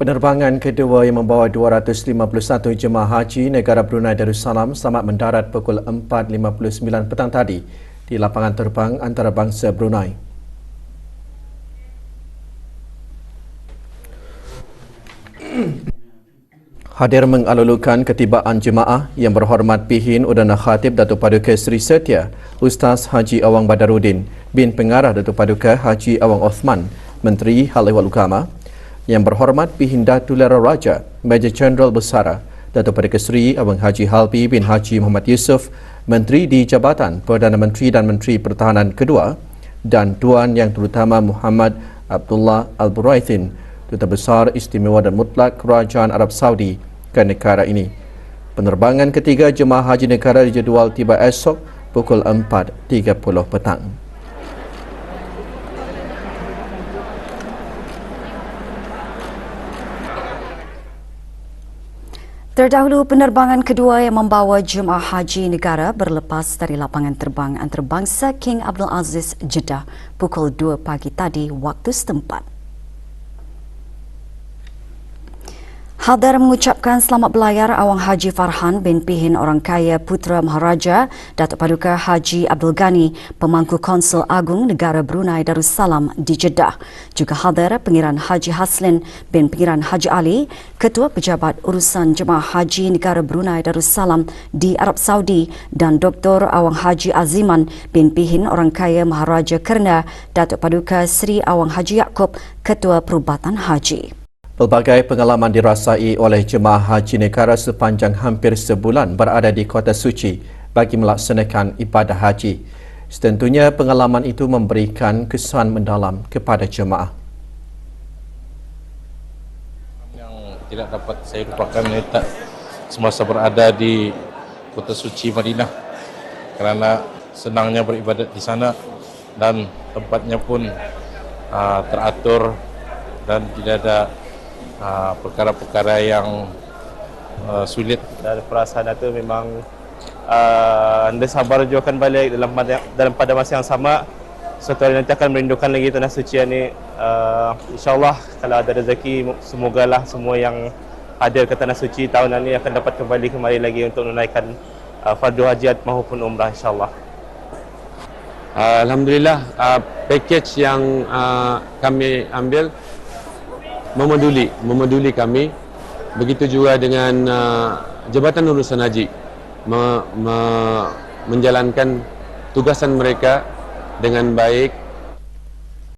Penerbangan kedua yang membawa 251 jemaah haji negara Brunei Darussalam selamat mendarat pukul 4.59 petang tadi di lapangan terbang antarabangsa Brunei. Hadir mengalulukan ketibaan jemaah yang berhormat Pihin Udana Khatib Datuk Paduka Seri Setia, Ustaz Haji Awang Badaruddin bin Pengarah Datuk Paduka Haji Awang Osman, Menteri Hal Ehwal Ukama, yang berhormat Pihin Datu Lera Raja, Major Jeneral Besara, Datuk Paduka Seri Awang Haji Halbi bin Haji Muhammad Yusof, Menteri di Jabatan Perdana Menteri dan Menteri Pertahanan kedua, dan Tuan Yang Terutama Muhammad Abdullah Al-Buraithin, Duta Besar Istimewa dan Mutlak Kerajaan Arab Saudi ke negara ini. Penerbangan ketiga jemaah haji negara dijadual tiba esok pukul 4.30 petang. Terdahulu penerbangan kedua yang membawa jemaah haji negara berlepas dari lapangan terbang antarabangsa King Abdul Aziz Jeddah pukul 2 pagi tadi waktu setempat. Hadar mengucapkan selamat belayar Awang Haji Farhan bin Pihin Orang Kaya Putra Maharaja Datuk Paduka Haji Abdul Ghani Pemangku Konsul Agung Negara Brunei Darussalam di Jeddah. Juga hadar Pengiran Haji Haslin bin Pengiran Haji Ali, Ketua Pejabat Urusan Jemaah Haji Negara Brunei Darussalam di Arab Saudi dan Dr. Awang Haji Aziman bin Pihin Orang Kaya Maharaja Kerna Datuk Paduka Sri Awang Haji Yaakob Ketua Perubatan Haji. Pelbagai pengalaman dirasai oleh jemaah haji negara sepanjang hampir sebulan berada di kota suci bagi melaksanakan ibadah haji. Setentunya pengalaman itu memberikan kesan mendalam kepada jemaah. Yang tidak dapat saya lupakan tak semasa berada di kota suci Madinah kerana senangnya beribadat di sana dan tempatnya pun uh, teratur dan tidak ada Ah, perkara-perkara yang uh, sulit. Dan perasaan itu memang uh, anda sabar juga akan balik dalam dalam pada masa yang sama. Suatu hari nanti akan merindukan lagi tanah suci ini uh, insyaAllah kalau ada rezeki semogalah semua yang hadir ke tanah suci tahun ini akan dapat kembali kembali lagi untuk menunaikan uh, fardu haji maupun umrah insyaAllah. Alhamdulillah uh, package yang uh, kami ambil memeduli memeduli kami. Begitu juga dengan uh, jabatan urusan haji. Me, me, menjalankan tugasan mereka dengan baik